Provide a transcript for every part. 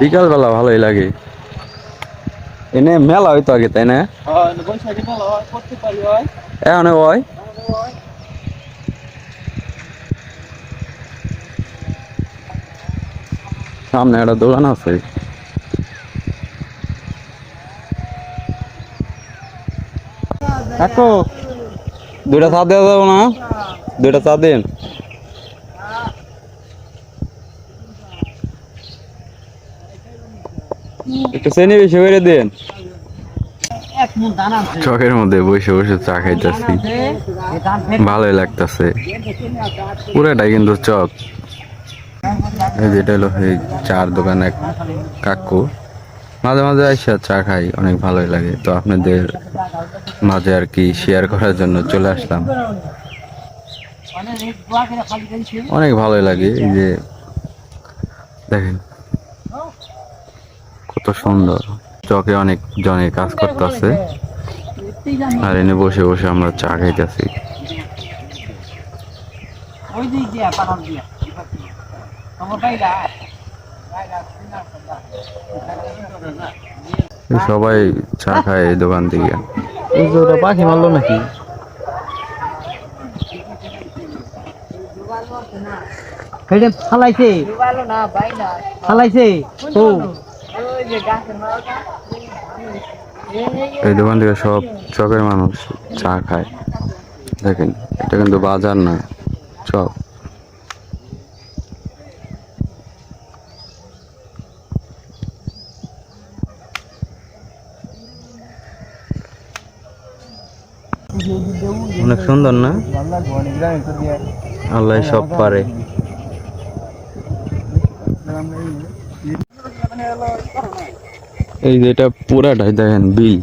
বিকাল বেলা ভালোই লাগে। এনে মেলা হইতো আগে তাই না? এখন হয় সামনে একটা দোকান আছে। দুইটা চা দেওয়া যাব না? দুইটা চা দিন। একটু চেনি বেশি করে দিন। চকের মধ্যে বসে বসে চা খাইতেছি। ভালোই লাগতেছে। পুরাটাই কিন্তু চক। এই যেটা হলো এই চার দোকান এক কাকু। মাঝে মাঝে আইসা চা খাই অনেক ভালোই লাগে। তো আপনাদের মাঝে আর কি শেয়ার করার জন্য চলে আসলাম। অনেক ভালোই লাগে। এই যে দেখেন সুন্দর। চকে অনেক জনে কাজ করতেছে। আর এনে বসে বসে আমরা চা খাইতেছি। সবাই চা খায় এই দোকান থেকে। পাখি মারলো নাকি? ফালাইছে। ফালাইছে? ও। এই দোকান থেকে সব চকের মানুষ চা খায়। দেখেন, এটা কিন্তু বাজার না চক অনেক সুন্দর না? আল্লাহ সব পারে। এই যে এটা পুরাটাই দেখেন বিল।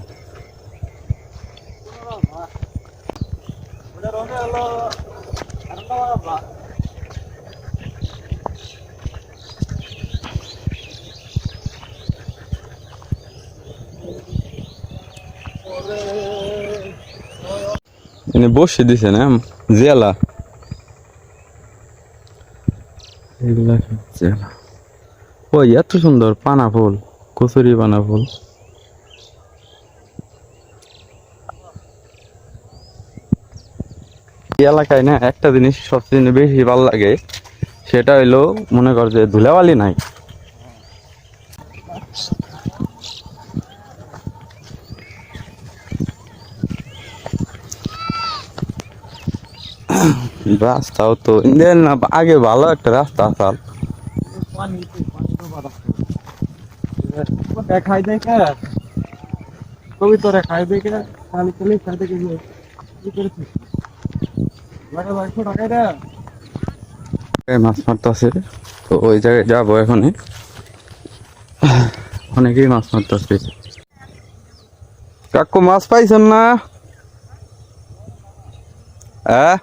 এনে বসে দিছে না জেলা। এগুলা জেলা। ওই এত সুন্দর পানা ফুল কচুরি পানা ফুল এলাকায় না একটা জিনিস সবচেয়ে বেশি ভালো লাগে, সেটা হইল মনে কর যে ধুলাবালি নাই। রাস্তাও তো আগে ভালো একটা রাস্তা আসাল। খাই খাই কি করেছিস মাছ মারতেছে তো ওই জায়গায় যাব এখন অনেকেই মাছ মারতেছে। কাকু, মাছ পাইছেন না? হ্যাঁ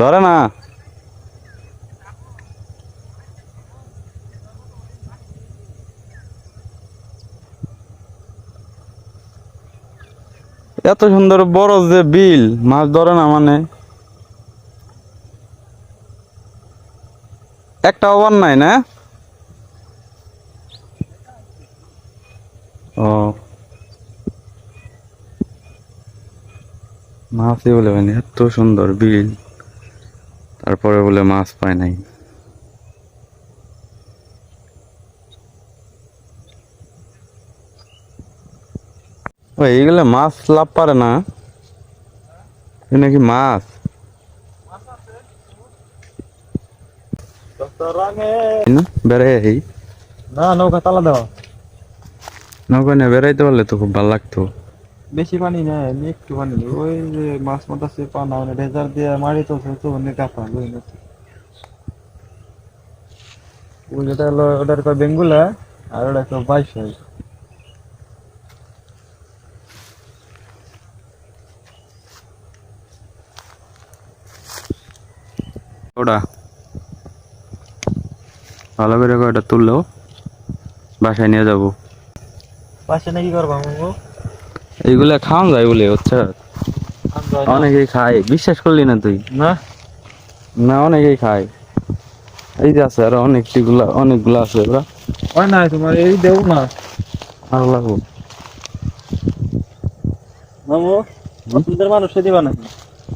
ধরে না। এত সুন্দর বড় যে বিল, মাছ ধরে না মানে? একটা ওভার নাই না? ও। মাছই বলে এত সুন্দর বিল। তারপরে বলে মাছ পায় নাই। ও এইগুলো মাছ লাভ পারে না। এ নাকি মাছ। বেড়াই না নৌকা তালা দাও। নৌকা নিয়ে বেড়াইতে পারলে তো খুব ভালো লাগতো। বেশি পানি না একটু পানি। ওই যে মাছ মাতাছে পানা মানে রেজার দিয়ে মারি তো তো অনেক কাপা ওই ওই যেটা হলো ওটার কয় বেঙ্গুলা আর ওটা কয় বাইশ হয়। ওটা। ভালো করে ওটা তুললেও বাসায় নিয়ে যাব। পাশে নাকি করবা এইগুলা খাওয়া যায় বলে হচ্ছে অনেকেই খায়। বিশ্বাস করলি না তুই? না? না অনেকেই খায়। এই যে আছে আরও অনেকটিগুলা অনেকগুলো আছে ওরা। হয় না তোমার এই দেও না। ভালো লাগবো মামু মানুষে দিবা নাকি?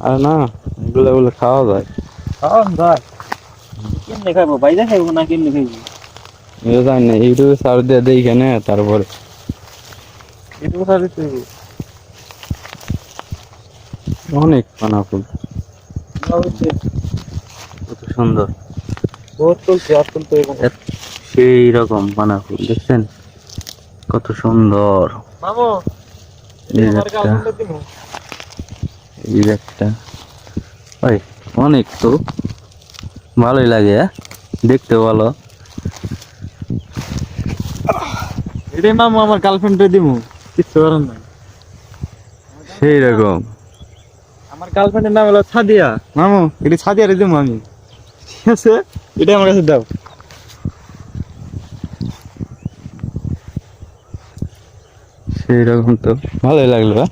আর না এগুলো এগুলো খাওয়া যায়। খাওয়ান যায় কেমনে খাইবো? বাইরে খাইবো না কেমনে খাইবো? এটা জানি না ইউটিউবে সার্চ দিয়ে দেই কেন তারপরে। অনেক পানা ফুল কত সুন্দর। বহুত আর সেই রকম পানা ফুল দেখছেন? কত সুন্দর। মামু এই একটা। ওই অনেক তো। ভালোই লাগে হ্যাঁ? দেখতে ভালো। এটাই মামু আমার গার্লফ্রেন্ডে দিমু কিচ্ছু করার নাই। সেই রকম। আমার গার্লফ্রেন্ডের নাম হলো ছাদিয়া মামু এটি ছাদিয়া রে দিমু আমি। ঠিক আছে? এটা আমার কাছে দাও। সেই রকম তো। ভালোই লাগল হ্যাঁ?